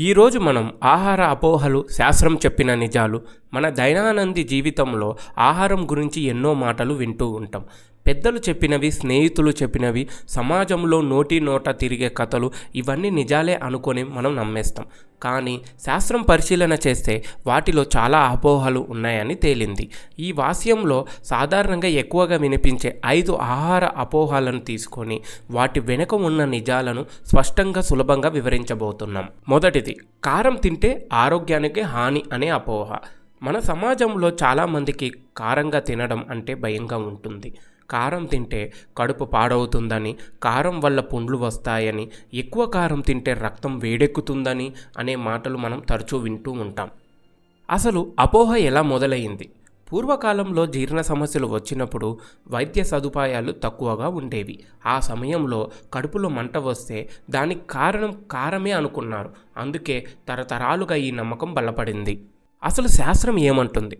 ఈరోజు మనం ఆహార అపోహలు శాస్త్రం చెప్పిన నిజాలు మన దైనానంది జీవితంలో ఆహారం గురించి ఎన్నో మాటలు వింటూ ఉంటాం. పెద్దలు చెప్పినవి స్నేహితులు చెప్పినవి సమాజంలో నోటి నోట తిరిగే కథలు ఇవన్నీ నిజాలే అనుకొని మనం నమ్మేస్తాం. కానీ శాస్త్రం పరిశీలన చేస్తే వాటిలో చాలా అపోహలు ఉన్నాయని తేలింది. ఈ వాస్యంలో సాధారణంగా ఎక్కువగా వినిపించే ఐదు ఆహార అపోహలను తీసుకొని వాటి వెనుక ఉన్న నిజాలను స్పష్టంగా సులభంగా వివరించబోతున్నాం. మొదటిది కారం తింటే ఆరోగ్యానికి హాని అనే అపోహ. మన సమాజంలో చాలామందికి కారంగా తినడం అంటే భయంగా ఉంటుంది. కారం తింటే కడుపు పాడవుతుందని కారం వల్ల పుండ్లు వస్తాయని ఎక్కువ కారం తింటే రక్తం వేడెక్కుతుందని అనే మాటలు మనం తరచూ వింటూ ఉంటాం. అసలు అపోహ ఎలా మొదలైంది? పూర్వకాలంలో జీర్ణ సమస్యలు వచ్చినప్పుడు వైద్య సదుపాయాలు తక్కువగా ఉండేవి. ఆ సమయంలో కడుపులో మంట వస్తే దానికి కారణం కారమే అనుకున్నారు. అందుకే తరతరాలుగా ఈ నమ్మకం బలపడింది. అసలు శాస్త్రం ఏమంటుంది?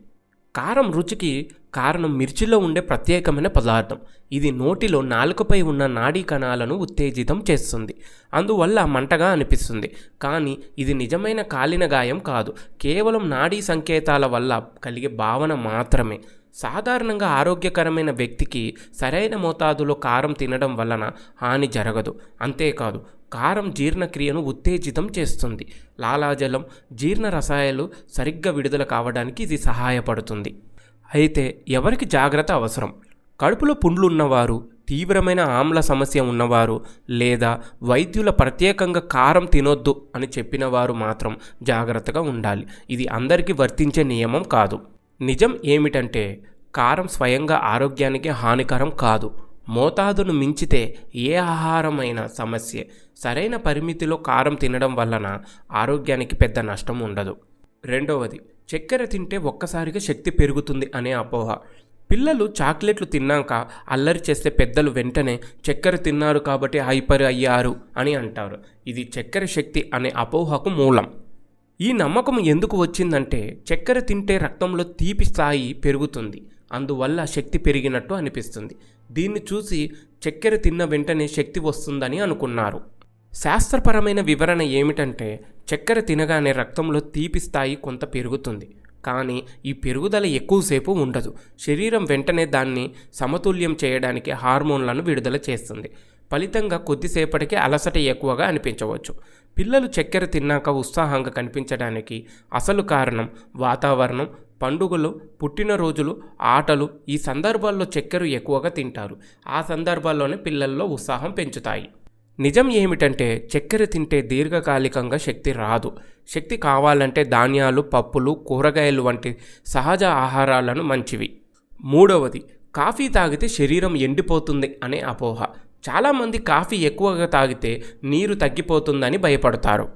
కారం రుచికి కారణం మిర్చిలో ఉండే ప్రత్యేకమైన పదార్థం. ఇది నోటిలో నాలుకపై ఉన్న నాడీ కణాలను ఉత్తేజితం చేస్తుంది. అందువల్ల మంటగా అనిపిస్తుంది. కానీ ఇది నిజమైన కాలిన గాయం కాదు. కేవలం నాడీ సంకేతాల వల్ల కలిగే భావన మాత్రమే. సాధారణంగా ఆరోగ్యకరమైన వ్యక్తికి సరైన మోతాదులో కారం తినడం వలన హాని జరగదు. అంతేకాదు కారం జీర్ణక్రియను ఉత్తేజితం చేస్తుంది. లాలాజలం జీర్ణ రసాయలు సరిగ్గా విడుదల కావడానికి ఇది సహాయపడుతుంది. అయితే ఎవరికి జాగ్రత్త అవసరం? కడుపులో పుండ్లున్నవారు తీవ్రమైన ఆమ్ల సమస్య ఉన్నవారు లేదా వైద్యుల ప్రత్యేకంగా కారం తినొద్దు అని చెప్పిన వారు మాత్రం జాగ్రత్తగా ఉండాలి. ఇది అందరికీ వర్తించే నియమం కాదు. నిజం ఏమిటంటే కారం స్వయంగా ఆరోగ్యానికి హానికరం కాదు. మోతాదును మించితే ఏ ఆహారమైన సమస్య సరైన పరిమితిలో కారం తినడం వలన ఆరోగ్యానికి పెద్ద నష్టం ఉండదు. రెండవది చక్కెర తింటే ఒక్కసారిగా శక్తి పెరుగుతుంది అనే అపోహ. పిల్లలు చాక్లెట్లు తిన్నాక అల్లరి చేస్తే పెద్దలు వెంటనే చక్కెర తిన్నారు కాబట్టి హైపర్ అయ్యారు అని అంటారు. ఇది చక్కెర శక్తి అనే అపోహకు మూలం. ఈ నమ్మకం ఎందుకు వచ్చిందంటే చక్కెర తింటే రక్తంలో తీపి స్థాయి పెరుగుతుంది. అందువల్ల శక్తి పెరిగినట్టు అనిపిస్తుంది. దీన్ని చూసి చక్కెర తిన్న వెంటనే శక్తి వస్తుందని అనుకున్నారు. శాస్త్రపరమైన వివరణ ఏమిటంటే చక్కెర తినగానే రక్తంలో తీపి స్థాయి కొంత పెరుగుతుంది. కానీ ఈ పెరుగుదల ఎక్కువసేపు ఉండదు. శరీరం వెంటనే దాన్ని సమతుల్యం చేయడానికి హార్మోన్లను విడుదల చేస్తుంది. ఫలితంగా కొద్దిసేపటికి అలసట ఎక్కువగా అనిపించవచ్చు. పిల్లలు చక్కెర తిన్నాక ఉత్సాహంగా కనిపించడానికి అసలు కారణం వాతావరణం పండుగలు పుట్టినరోజులు ఆటలు ఈ సందర్భాల్లో చక్కెర ఎక్కువగా తింటారు. ఆ సందర్భాల్లోనే పిల్లల్లో ఉత్సాహం పెంచుతాయి. నిజం ఏమిటంటే చక్కెర తింటే దీర్ఘకాలికంగా శక్తి రాదు. శక్తి కావాలంటే ధాన్యాలు పప్పులు కూరగాయలు వంటి సహజ ఆహారాలను మంచివి. మూడవది కాఫీ తాగితే శరీరం ఎండిపోతుంది అనే అపోహ. చాలామంది కాఫీ ఎక్కువగా తాగితే నీరు తగ్గిపోతుందని భయపడతారు.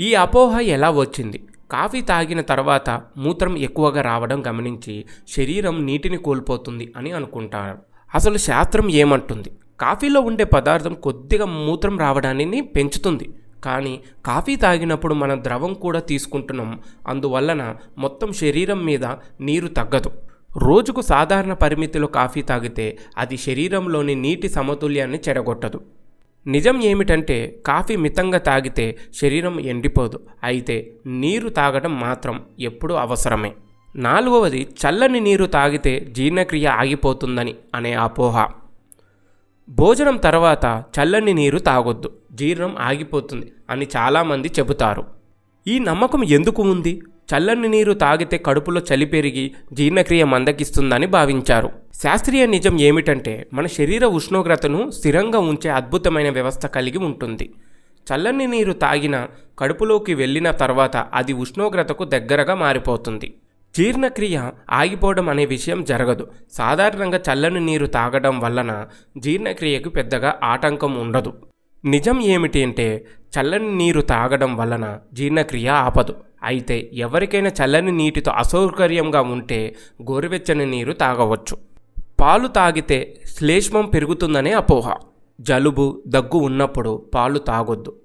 ఈ అపోహ ఎలా వచ్చింది? కాఫీ తాగిన తర్వాత మూత్రం ఎక్కువగా రావడం గమనించి శరీరం నీటిని కోల్పోతుంది అని అనుకుంటారు. అసలు శాస్త్రం ఏమంటుంది? కాఫీలో ఉండే పదార్థం కొద్దిగా మూత్రం రావడాన్ని పెంచుతుంది. కానీ కాఫీ తాగినప్పుడు మనం ద్రవం కూడా తీసుకుంటున్నాం. అందువలన మొత్తం శరీరం మీద నీరు తగ్గదు. రోజుకు సాధారణ పరిమితిలో కాఫీ తాగితే అది శరీరంలోని నీటి సమతుల్యాన్ని చెడగొట్టదు. నిజం ఏమిటంటే కాఫీ మితంగా తాగితే శరీరం ఎండిపోదు. అయితే నీరు తాగడం మాత్రం ఎప్పుడూ అవసరమే. నాలుగవది చల్లని నీరు తాగితే జీర్ణక్రియ ఆగిపోతుందని అనే అపోహ. భోజనం తర్వాత చల్లని నీరు తాగొద్దు. జీర్ణం ఆగిపోతుంది అని చాలామంది చెబుతారు. ఈ నమ్మకం ఎందుకు ఉంది? చల్లని నీరు తాగితే కడుపులో చలి పెరిగి జీర్ణక్రియ మందగిస్తుందని భావించారు. శాస్త్రీయ నిజం ఏమిటంటే మన శరీర ఉష్ణోగ్రతను స్థిరంగా ఉంచే అద్భుతమైన వ్యవస్థ కలిగి ఉంటుంది. చల్లని నీరు తాగిన కడుపులోకి వెళ్ళిన తర్వాత అది ఉష్ణోగ్రతకు దగ్గరగా మారిపోతుంది. జీర్ణక్రియ ఆగిపోవడం అనే విషయం జరగదు. సాధారణంగా చల్లని నీరు తాగడం వలన జీర్ణక్రియకు పెద్దగా ఆటంకం ఉండదు. నిజం ఏమిటి అంటే చల్లని నీరు తాగడం వలన జీర్ణక్రియ ఆపదు. అయితే ఎవరికైనా చల్లని నీటితో అసౌకర్యంగా ఉంటే గోరువెచ్చని నీరు తాగవచ్చు. పాలు తాగితే శ్లేష్మం పెరుగుతుందనే అపోహ. జలుబు దగ్గు ఉన్నప్పుడు పాలు తాగొద్దు.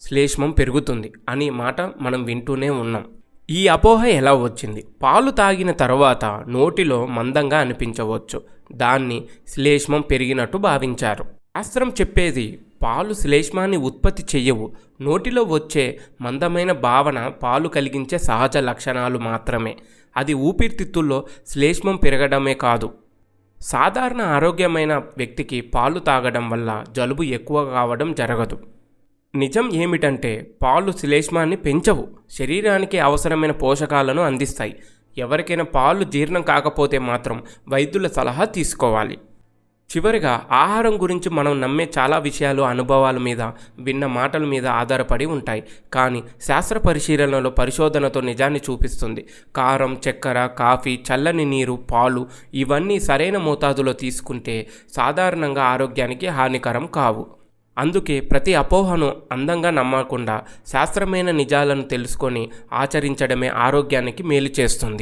శ్లేష్మం పెరుగుతుంది అనే మాట మనం వింటూనే ఉన్నాం. ఈ అపోహ ఎలా వచ్చింది? పాలు తాగిన తర్వాత నోటిలో మందంగా అనిపించవచ్చు. దాన్ని శ్లేష్మం పెరిగినట్టు భావించారు. శాస్త్రం చెప్పేది పాలు శ్లేష్మాన్ని ఉత్పత్తి చెయ్యవు. నోటిలో వచ్చే మందమైన భావన పాలు కలిగించే సహజ లక్షణాలు మాత్రమే. అది ఊపిరితిత్తుల్లో శ్లేష్మం పెరగడమే కాదు. సాధారణ ఆరోగ్యమైన వ్యక్తికి పాలు తాగడం వల్ల జలుబు ఎక్కువ కావడం జరగదు. నిజం ఏమిటంటే పాలు శ్లేష్మాన్ని పెంచవు. శరీరానికి అవసరమైన పోషకాలను అందిస్తాయి. ఎవరికైనా పాలు జీర్ణం కాకపోతే మాత్రం వైద్యుల సలహా తీసుకోవాలి. చివరిగా ఆహారం గురించి మనం నమ్మే చాలా విషయాలు అనుభవాల మీద విన్న మాటల మీద ఆధారపడి ఉంటాయి. కానీ శాస్త్ర పరిశీలనలో పరిశోధనతో నిజాన్ని చూపిస్తుంది. కారం చక్కెర కాఫీ చల్లని నీరు పాలు ఇవన్నీ సరైన మోతాదులో తీసుకుంటే సాధారణంగా ఆరోగ్యానికి హానికరం కావు. అందుకే ప్రతి అపోహను అందంగా నమ్మకుండా శాస్త్రమైన నిజాలను తెలుసుకొని ఆచరించడమే ఆరోగ్యానికి మేలు చేస్తుంది.